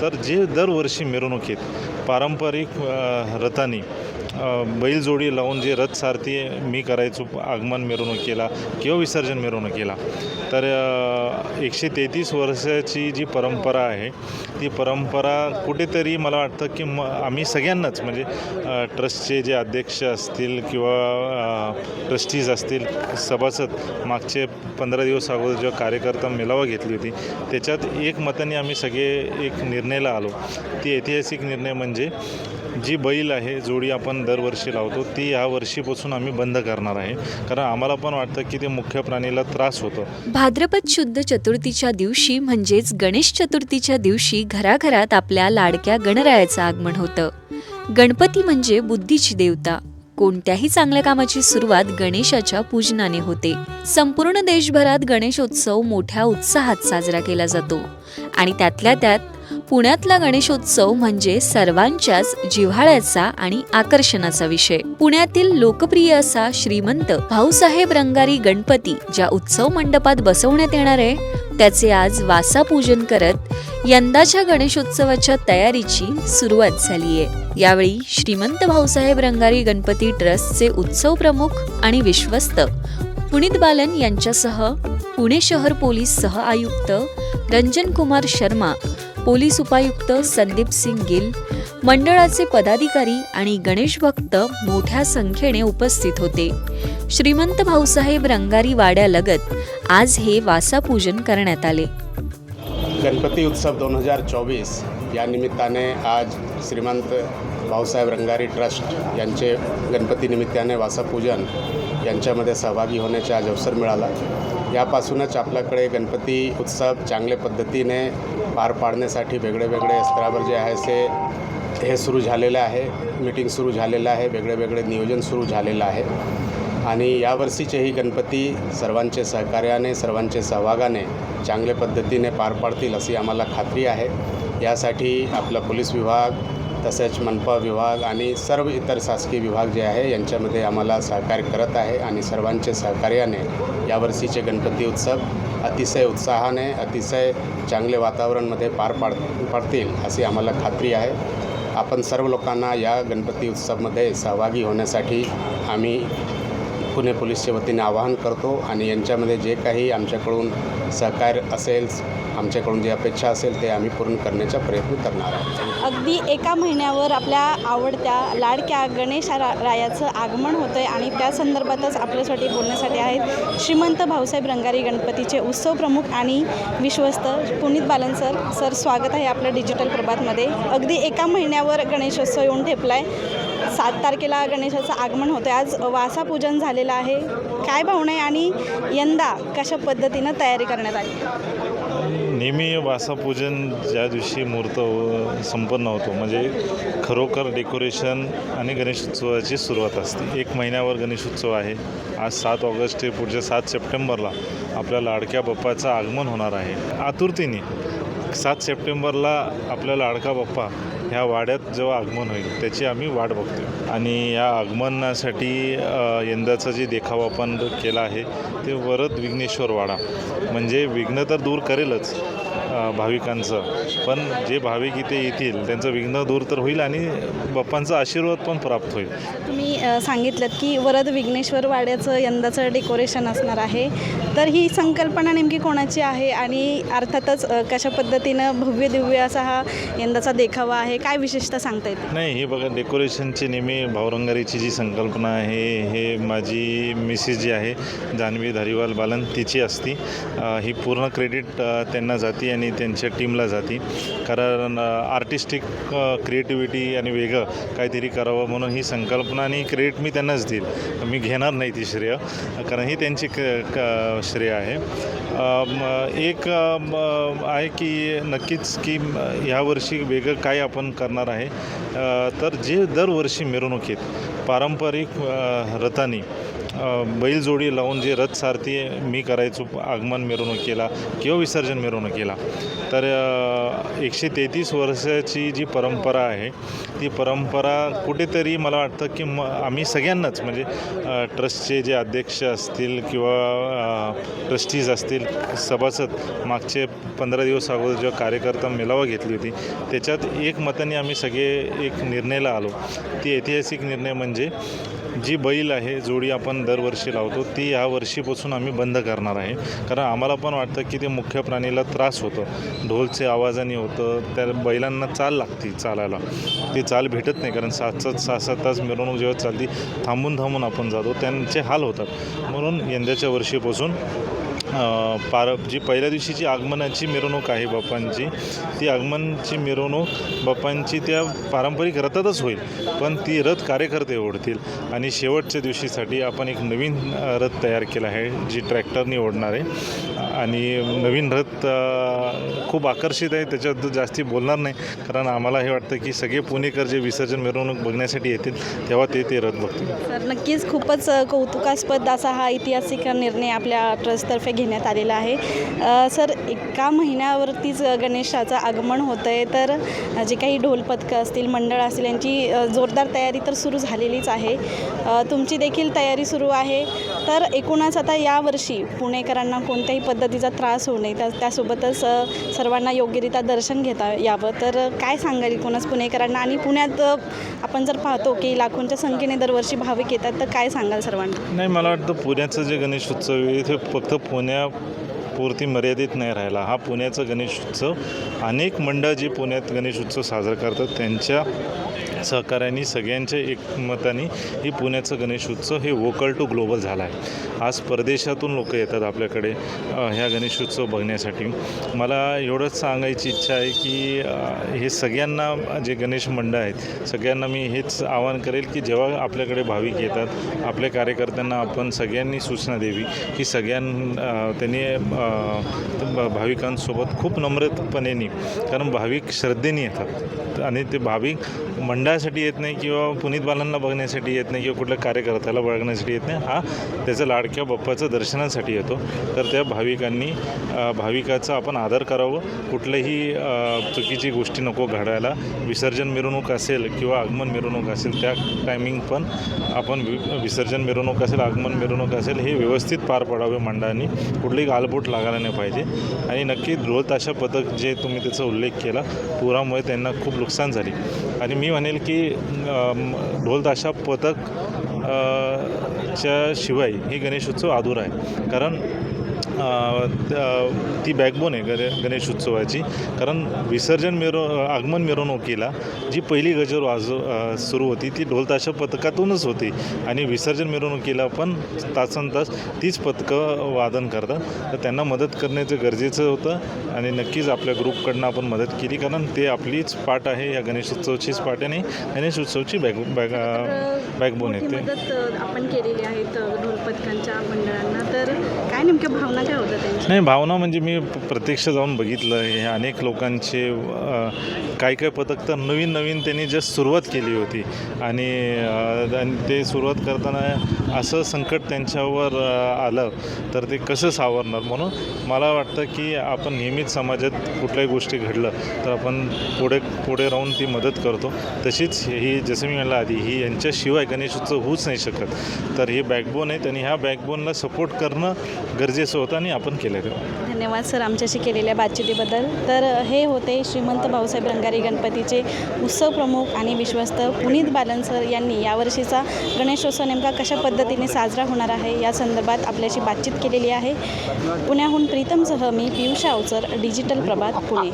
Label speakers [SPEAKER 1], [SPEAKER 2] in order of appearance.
[SPEAKER 1] तर जे दरवर्षी मिरवणुकीत पारंपरिक अ, बैलजोडी लावून जे रथ सारथी मी करायचो आगमन मिरवणुकीला किंवा विसर्जन मिरवणुकीला तर एकशे तेहतीस वर्षाची जी परंपरा आहे ती परंपरा कुठेतरी मला वाटतं की म आम्ही सगळ्यांनाच म्हणजे ट्रस्टचे जे अध्यक्ष असतील किंवा ट्रस्टीज असतील सभासद मागचे पंधरा दिवस अगोदर जेव्हा कार्यकर्ता मेळावा घेतली होती त्याच्यात एक मताने आम्ही सगळे एक निर्णयाला आलो. ती ऐतिहासिक निर्णय म्हणजे जी बैल आहे जोडी आपण दरवर्षी लावतो ती ह्या वर्षीपासून आम्ही बंद करणार आहे. कारण आम्हाला पण वाटतं की ते मुख्य प्राणीला त्रास होतो.
[SPEAKER 2] भाद्रपद शुद्ध चतुर्थीच्या दिवशी म्हणजेच गणेश चतुर्थीच्या दिवशी घराघरात आपल्या लाडक्या गणरायाचं आगमन होतं. गणपती म्हणजे बुद्धीची देवता. कोणत्याही चांगल्या कामाची सुरुवात गणेशाच्या पूजनाने होते. संपूर्ण देशभरात गणेशोत्सव मोठ्या उत्साहात साजरा केला जातो. आणि त्यातल्या त्यात पुण्यातला गणेशोत्सव म्हणजे सर्वांच्याच जिव्हाळ्याचा आणि आकर्षणाचा विषय. पुण्यातील लोकप्रिय असा श्रीमंत भाऊसाहेब रंगारी गणपती ज्या उत्सव मंडपात बसवण्यात येणार आहे त्याचे आज वासा पूजन करत यंदाच्या गणेशोत्सवाच्या तयारीची सुरुवात झाली आहे. यावेळी श्रीमंत भाऊसाहेब रंगारी गणपती ट्रस्टचे उत्सव प्रमुख आणि विश्वस्त पुनीत बालन यांच्यासह पुणे शहर पोलीस सह आयुक्त रंजन कुमार शर्मा पोलीस उपायुक्त संदीप सिंग गिल मंडळाचे पदाधिकारी आणि गणेश भक्त मोठ्या संख्येने उपस्थित होते. श्रीमंत भाऊसाहेब रंगारी वाड्यालगत आज हे वासापूजन करण्यात आले.
[SPEAKER 3] गणपती उत्सव दोन हजार चोवीस या निमित्ताने आज श्रीमंत भाऊसाहेब रंगारी ट्रस्ट यांचे गणपती निमित्ताने वासापूजन यांच्यामध्ये सहभागी होण्याचे आज अवसर मिळाला. यापासूनच आपल्याकडे गणपती उत्सव चांगल्या पद्धतीने पार पाडण्यासाठी वेगळे वेगळे स्तरावर जे आहे ते हे सुरू झालेलं आहे. मीटिंग सुरू झालेलं आहे. वेगळे वेगळे नियोजन सुरू झालेलं आहे. आणि यावर्षीचेही गणपती सर्वांचे सहकार्याने सर्वांचे सहभागाने चांगल्या पद्धतीने पार पाडतील अशी आम्हाला खात्री आहे. यासाठी आपला पोलीस विभाग तसेच मनपा विभाग आणि सर्व इतर शासकीय विभाग जे आहे यांच्यामध्ये आम्हाला सहकार्य करत आहे आणि सर्वांचे सहकार्याने यावर्षीचे गणपती उत्सव अतिशय उत्साहाने अतिशय चांगले वातावरणमध्ये पार पाड पाडतील अशी आम्हाला खात्री आहे. आपण सर्व लोकांना या गणपती उत्सवमध्ये सहभागी होण्यासाठी आम्ही पुणे पोलीसच्या वतीने आवाहन करतो आणि यांच्यामध्ये जे काही आमच्याकडून सहकार्य असेल आमच्याकडून जी अपेक्षा असेल ते आम्ही पूर्ण करण्याचा प्रयत्न करणार आहोत.
[SPEAKER 4] अगदी एका महिन्यावर आपल्या आवडत्या लाडक्या गणेश रा रायाचं आगमन होतं आहे आणि त्या संदर्भातच आपल्यासाठी बोलण्यासाठी आहेत श्रीमंत भाऊसाहेब रंगारी गणपतीचे उत्सव प्रमुख आणि विश्वस्त पुनीत बालन सर. सर स्वागत आहे आपलं डिजिटल प्रभातमध्ये. अगदी एका महिन्यावर गणेशोत्सव येऊन ठेपला आहे सात तारखेला गणेशाचं आगमन होतं आज वासा पूजन झालेलं आहे. काय भावना आहे आणि यंदा कशा पद्धतीनं तयारी करण्यात आली?
[SPEAKER 1] नेहमी वासापूजन ज्या दिवशी मुहूर्त हो, संपन्न होतो म्हणजे खरोखर डेकोरेशन आणि गणेशोत्सवाची सुरुवात असते. एक महिन्यावर गणेशोत्सव आहे. आज सात ऑगस्ट ते पुढच्या सात सप्टेंबरला आपल्या लाडक्या बाप्पाचं आगमन होणार आहे. आतुरतेने सात सप्टेंबरला आपला लाडका बाप्पा ह्या वाड्यात जेव्हा आगमन होईल त्याची आम्ही वाट बघतो आणि या आगमनासाठी यंदाचा जे देखावा आपण केला आहे ते वरद विघ्नेश्वर वाडा. म्हणजे विघ्न तर दूर करेलच भाविकांचं. पण जे भाविक इथे येतील त्यांचं विघ्न दूर तर होईल आणि बाप्पांचा आशीर्वाद पण प्राप्त होईल.
[SPEAKER 4] तुम्ही सांगितलं की वरद विघ्नेश्वर वाड्याचं यंदाचं डेकोरेशन असणार आहे. तर ही संकल्पना नेमकी कोणाची आहे आणि अर्थातच कशा पद्धतीनं भव्य दिव्य असा हा यंदाचा देखावा आहे? काय विशेषता सांगता येते
[SPEAKER 1] नाही हे बघा डेकोरेशनची नेहमी भावरंगारीची जी संकल्पना आहे हे माझी मिसेस जी आहे जान्हवी धारीवाल बालन तिची असती. ही पूर्ण क्रेडिट त्यांना जाती आणि त्यांच्या टीमला जाती. कारण आर्टिस्टिक क्रिएटिव्हिटी आणि वेगळं काहीतरी करावं म्हणून ही संकल्पना आणि क्रेडिट मी त्यांनाच देईल. मी घेणार नाही ती श्रेय कारण ही त्यांची क क- श्रेय आहे. एक आहे की नक्कीच की ह्यावर्षी वेगळं काय आपण करणार आहे. तर जे दरवर्षी मिरवणुकीत पारंपरिक रथानी बैलजोडी लावून जे रथ सारथी मी करायचो आगमन मिरवणुकीला किंवा विसर्जन मिरवणुकीला तर एकशे तेहतीस वर्षाची जी परंपरा आहे ती परंपरा कुठेतरी मला वाटतं की म आम्ही सगळ्यांनाच म्हणजे ट्रस्टचे जे अध्यक्ष असतील किंवा ट्रस्टीज असतील सभासद मागचे पंधरा दिवस अगोदर जेव्हा कार्यकर्ता मेळावा घेतली होती त्याच्यात एक मताने आम्ही सगळे एक निर्णयाला आलो. ती ऐतिहासिक निर्णय म्हणजे जी बैल आहे जोडी आपण दरवर्षी लावतो ती ह्या वर्षीपासून आम्ही बंद करणार आहे. कारण आम्हाला पण वाटतं की ते मुख्य प्राणीला त्रास होतो. ढोलचे आवाजाने होतं त्या बैलांना चाल लागते चालायला. ती चाल भेटत नाही कारण सात सात सहा सात तास मिरवणूक जेव्हा चालती थांबून थांबून आपण जातो त्यांचे हाल होतात. म्हणून यंदाच्या वर्षीपासून पार जी पहिल्या दिवशीची आगमनाची मिरवणूक आहे बाप्पांची ती आगमनची मिरवणूक बाप्पांची त्या पारंपरिक रथातच होईल पण ती रथ कार्यकर्ते ओढतील. आणि शेवटच्या दिवशीसाठी आपण एक नवीन रथ तयार केला आहे जी ट्रॅक्टरनी ओढणार आहे. आणि नवीन रथ खूप आकर्षित आहे त्याच्याबद्दल जास्ती बोलणार नाही कारण आम्हाला हे वाटतं की सगळे पुणेकर जे विसर्जन मिरवणूक बघण्यासाठी येतील तेव्हा ते ते रथ बघतील.
[SPEAKER 4] सर नक्कीच खूपच कौतुकास्पद असा हा ऐतिहासिक निर्णय आपल्या ट्रस्टतर्फे घेण्यात आलेला आहे. सर एका महिन्यावरतीच गणेशाचं आगमन होतं आहे तर जे काही ढोलपथकं असतील मंडळ असतील यांची जोरदार तयारी तर सुरू झालेलीच आहे. तुमची देखील तयारी सुरू आहे. तर एकूणच आता यावर्षी पुणेकरांना कोणत्याही पद्धतीचा त्रास होऊ नये. त्या त्यासोबतच सर्वांना योग्यरित्या दर्शन घेता यावं. तर काय सांगाल एकूणच पुणेकरांना? आणि पुण्यात आपण जर पाहतो की लाखोंच्या संख्येने दरवर्षी भाविक येतात तर काय सांगाल सर्वांना?
[SPEAKER 1] नाही मला वाटतं पुण्याचं जे गणेश उत्सव आहे ते फक्त पुण्या पुरती मर्यादित नाही राहिला. हा पुण्याचा गणेश उत्सव अनेक मंडळ जे पुण्यात गणेश उत्सव साजरा करतात. त्यांच्या सहकार्याने सगळ्यांच्या एकमताने ही पुण्याचं गणेश उत्सव हे वोकल टू ग्लोबल झाला आहे. आज परदेशातून लोक येतात आपल्याकडे ह्या गणेशोत्सव बघण्यासाठी. मला एवढंच सांगायची इच्छा आहे की हे सगळ्यांना जे गणेश मंडळ आहेत सगळ्यांना मी हेच आवाहन करेल की जेव्हा आपल्याकडे भाविक येतात आपल्या कार्यकर्त्यांना आपण सगळ्यांनी सूचना द्यावी की सगळ्यां त्यांनी भाविकांसोबत खूप नम्रपणेने कारण भाविक श्रद्धेने येतात. आणि ते भाविक मंडळासाठी येत नाही किंवा पुनीत बालांना बघण्यासाठी येत नाही किंवा कुठल्या कार्यकर्त्याला बघण्यासाठी येत नाही हा त्याचा लाडक्या बाप्पाचं दर्शनासाठी येतो. तर त्या भाविकांनी भाविकाचा आपण आदर करावं. कुठल्याही चुकीची गोष्टी नको घडायला. विसर्जन मिरवणूक असेल किंवा आगमन मिरवणूक असेल त्या टायमिंग पण आपण वि विसर्जन मिरवणूक असेल आगमन मिरवणूक असेल हे व्यवस्थित पार पडावे मंडळांनी. कुठलीही गालबोट लागायला नाही पाहिजे. आणि नक्की ढोल ताशा पथक जे तुम्ही त्याचा उल्लेख केला पुरामुळे त्यांना खूप नुकसान झाली. आणि मी म्हणेल की ढोल ताशा पथक च्या शिवाय ही गणेशोत्सव अधुरा आहे. कारण त- बॅकबोन आहे गणे गणेश उत्सवाची. कारण विसर्जन मिरव आगमन मिरवणुकीला जी पहिली गजर वाज सुरू होती ती ढोलताशा पथकातूनच होती. आणि विसर्जन मिरवणुकीला पण तासन तास तीच पथकं वादन करतात. तर त्यांना मदत करण्याचं गरजेचं होतं आणि नक्कीच आपल्या ग्रुपकडनं आपण मदत केली. कारण ते आपलीच पाठ आहे या गणेशोत्सवचीच पाठ आहे आणि गणेश उत्सवची बॅक बॅक बॅकबोन आहे ते.
[SPEAKER 4] मदत आपण केलेली आहे ढोल पथकांच्या मंडळांना. तर काय नेमक्या भावना काय होत्या त्यांच्या?
[SPEAKER 1] नाही भावना म्हणजे मी प्रत्यक्ष जाऊन बघितलं. हे अनेक लोकांचे काय काही काही पथक तर नवीन नवीन त्यांनी जस्ट सुरुवात केली होती. आणि ते सुरुवात करताना असं संकट त्यांच्यावर आलं तर ते कसं सावरणार? म्हणून मला वाटतं की आपण नेहमीच समाजात कुठल्याही गोष्टी घडलं तर आपण पुढे पुढे राहून ती मदत करतो. तशीच ही जसं मी म्हणलं आधी ही यांच्याशिवाय गणेशोत्सव होऊच नाही शकत. तर हे बॅकबोन आहे आणि ह्या बॅकबोनला सपोर्ट करणं गरजेचं होतं आणि आपण केलं तेव्हा
[SPEAKER 4] धन्यवाद सर आमच्याशी केलेल्या बातचितीबद्दल. तर हे होते श्रीमंत भाऊसाहेब रंगारी गणपतीचे उत्सव प्रमुख आणि विश्वस्त पुनीत बालन सर यांनी यावर्षीचा गणेशोत्सव नेमका कशा पद्धतीने साजरा होणार आहे या संदर्भात आपल्याशी बातचीत केलेली आहे. पुण्याहून प्रीतमसह मी पियुषा अवचर डिजिटल प्रभात पुणे.